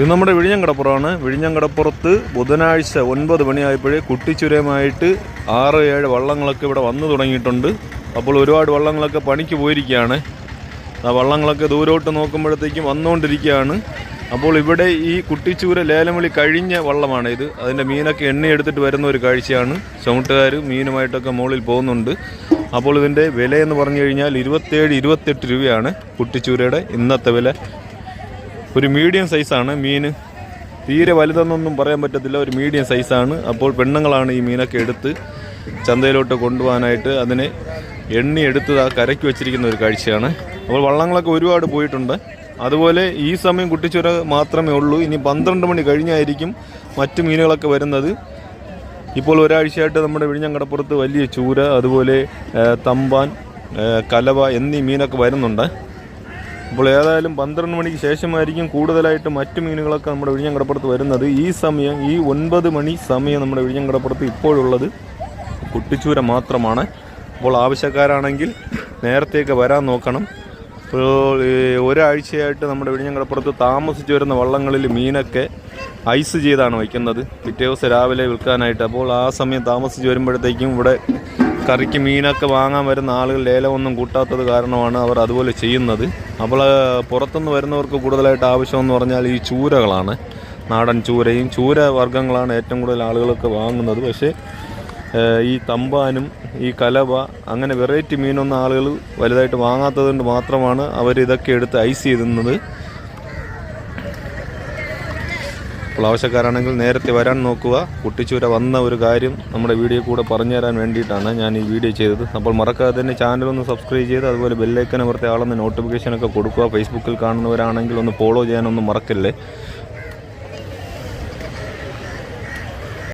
ഇത് നമ്മുടെ വിഴിഞ്ഞങ്കടപ്പുറമാണ്. വിഴിഞ്ഞങ്കടപ്പുറത്ത് ബുധനാഴ്ച ഒൻപത് മണിയായപ്പോഴേ കുട്ടിച്ചുരമായിട്ട് ആറ് ഏഴ് വള്ളങ്ങളൊക്കെ ഇവിടെ വന്നു തുടങ്ങിയിട്ടുണ്ട്. അപ്പോൾ ഒരുപാട് വള്ളങ്ങളൊക്കെ പണിക്ക് പോയിരിക്കുകയാണ്. ആ വള്ളങ്ങളൊക്കെ ദൂരോട്ട് നോക്കുമ്പോഴത്തേക്കും വന്നുകൊണ്ടിരിക്കുകയാണ്. അപ്പോൾ ഇവിടെ ഈ കുട്ടിച്ചൂര ലേലം വിളി കഴിഞ്ഞ വള്ളമാണ് ഇത് അതിന്റെ മീനൊക്കെ എണ്ണയെടുത്തിട്ട് വരുന്ന ഒരു കാഴ്ചയാണ്. ചുമട്ടുകാർ മീനുമായിട്ടൊക്കെ മുകളിൽ പോകുന്നുണ്ട്. അപ്പോൾ ഇതിന്റെ വിലയെന്ന് പറഞ്ഞു കഴിഞ്ഞാൽ ഇരുപത്തേഴ് ഇരുപത്തെട്ട് രൂപയാണ് കുട്ടിച്ചൂരയുടെ ഇന്നത്തെ വില. ഒരു മീഡിയം സൈസാണ് മീൻ തീരെ വലുതെന്നൊന്നും പറയാൻ പറ്റത്തില്ല. ഒരു മീഡിയം സൈസാണ് അപ്പോൾ പെണ്ണുങ്ങളാണ് ഈ മീനൊക്കെ എടുത്ത് ചന്തയിലോട്ട് കൊണ്ടുപോകാനായിട്ട് അതിനെ എണ്ണി എടുത്ത് ആ കരയ്ക്ക് വെച്ചിരിക്കുന്ന ഒരു കാഴ്ചയാണ്. അപ്പോൾ വള്ളങ്ങളൊക്കെ ഒരുപാട് പോയിട്ടുണ്ട്. അതുപോലെ ഈ സമയം കുട്ടിച്ചുര മാത്രമേ ഉള്ളൂ. ഇനി പന്ത്രണ്ട് മണി കഴിഞ്ഞായിരിക്കും മറ്റു മീനുകളൊക്കെ വരുന്നത്. ഇപ്പോൾ ഒരാഴ്ചയായിട്ട് നമ്മുടെ വിഴിഞ്ഞങ്കടപ്പുറത്ത് വലിയ ചൂര അതുപോലെ തമ്പാൻ കലവ എന്നീ മീനൊക്കെ വരുന്നുണ്ട്. അപ്പോൾ ഏതായാലും പന്ത്രണ്ട് മണിക്ക് ശേഷമായിരിക്കും കൂടുതലായിട്ട് മറ്റു മീനുകളൊക്കെ നമ്മുടെ വിഴിഞ്ഞങ്കടപ്പുറത്ത് വരുന്നത്. ഈ സമയം ഈ ഒൻപത് മണി സമയം നമ്മുടെ വിഴിഞ്ഞങ്കടപ്പുറത്ത് ഇപ്പോഴുള്ളത് കുട്ടിച്ചൂര മാത്രമാണ്. അപ്പോൾ ആവശ്യക്കാരാണെങ്കിൽ നേരത്തെയൊക്കെ വരാൻ നോക്കണം. ഇപ്പോൾ ഒരാഴ്ചയായിട്ട് നമ്മുടെ വിഴിഞ്ഞങ്കടപ്പുറത്ത് താമസിച്ച് വരുന്ന വള്ളങ്ങളിൽ മീനൊക്കെ ഐസ് ചെയ്താണ് വയ്ക്കുന്നത്. പിറ്റേ ദിവസം രാവിലെ വിൽക്കാനായിട്ട്. അപ്പോൾ ആ സമയം താമസിച്ച് വരുമ്പോഴത്തേക്കും ഇവിടെ കറിക്ക് മീനൊക്കെ വാങ്ങാൻ വരുന്ന ആളുകൾ ലേലമൊന്നും കൂട്ടാത്തത് കാരണമാണ് അവർ അതുപോലെ ചെയ്യുന്നത്. അപ്പോൾ പുറത്തുനിന്ന് വരുന്നവർക്ക് കൂടുതലായിട്ട് ആവശ്യമെന്ന് പറഞ്ഞാൽ ഈ ചൂരകളാണ്. നാടൻ ചൂരയും ചൂര വർഗങ്ങളാണ് ഏറ്റവും കൂടുതൽ ആളുകളൊക്കെ വാങ്ങുന്നത്. പക്ഷേ ഈ തമ്പാനും ഈ കലവ അങ്ങനെ വെറൈറ്റി മീനൊന്നും ആളുകൾ വലുതായിട്ട് വാങ്ങാത്തത് കൊണ്ട് മാത്രമാണ് അവർ ഇതൊക്കെ എടുത്ത് ഐസ് ചെയ്തുന്നത് അപ്പോൾ ആവശ്യക്കാരാണെങ്കിൽ നേരത്തെ വരാൻ നോക്കുക. കുട്ടിച്ചൂര വന്ന ഒരു കാര്യം നമ്മുടെ വീഡിയോ കൂടെ പറഞ്ഞു തരാൻ വേണ്ടിയിട്ടാണ് ഞാൻ ഈ വീഡിയോ ചെയ്തത്. അപ്പോൾ മറക്കാതെ തന്നെ ചാനൽ ഒന്ന് സബ്സ്ക്രൈബ് ചെയ്ത് അതുപോലെ ബെല്ലൈക്കൻ അമർത്തി ആളൊന്ന് നോട്ടിഫിക്കേഷനൊക്കെ കൊടുക്കുക. ഫേസ്ബുക്കിൽ കാണുന്നവരാണെങ്കിൽ ഒന്ന് ഫോളോ ചെയ്യാനൊന്നും മറക്കല്ലേ?